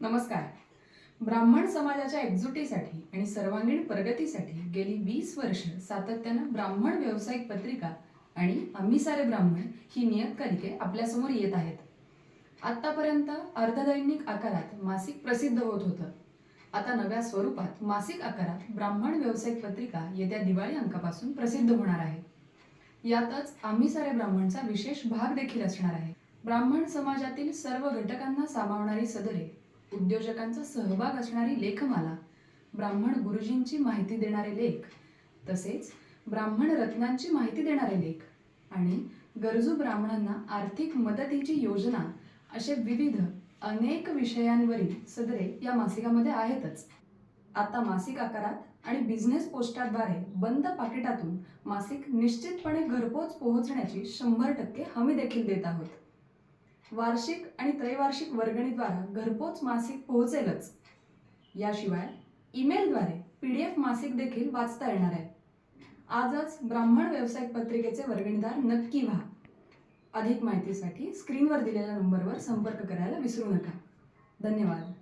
नमस्कार. ब्राह्मण समाजाच्या एकजुटीसाठी आणि सर्वांगीण प्रगतीसाठी गेली वीस वर्ष सातत्यानं ब्राह्मण व्यावसायिक पत्रिका आणि आम्ही सारे ब्राह्मण ही नियतकालिके आपल्यासमोर येत आहेत. आतापर्यंत अर्धदैनिक आकारात मासिक प्रसिद्ध होत होतं. आता नव्या स्वरूपात मासिक आकारात ब्राह्मण व्यावसायिक पत्रिका येत्या दिवाळी अंकापासून प्रसिद्ध होणार आहे. यातच आम्ही सारे ब्राह्मणचा विशेष भाग देखील असणार आहे. ब्राह्मण समाजातील सर्व घटकांना सामावणारी सदरे उद्योजकांचा सहभाग असणारी लेखमाला ब्राह्मण गुरुजींची माहिती देणारे लेख तसेच ब्राह्मण रत्नांची माहिती देणारे लेख आणि गरजू ब्राह्मणांना आर्थिक मदतीची योजना असे विविध अनेक विषयांवरील सदरे या मासिकामध्ये आहेतच. आता मासिक आकारात आणि बिझनेस पोस्टाद्वारे बंद पाकिटातून मासिक निश्चितपणे घरपोच पोहोचण्याची शंभर टक्के हमी देखील देत आहोत. वार्षिक आणि त्रैवार्षिक वर्गणीद्वारा घरपोच मासिक पोहोचेलच. याशिवाय ईमेलद्वारे पी डी एफ मासिक देखील वाचता येणार आहे. आजच ब्राह्मण व्यावसायिक पत्रिकेचे वर्गणीदार नक्की व्हा. अधिक माहितीसाठी स्क्रीनवर दिलेल्या नंबरवर संपर्क करायला विसरू नका. धन्यवाद.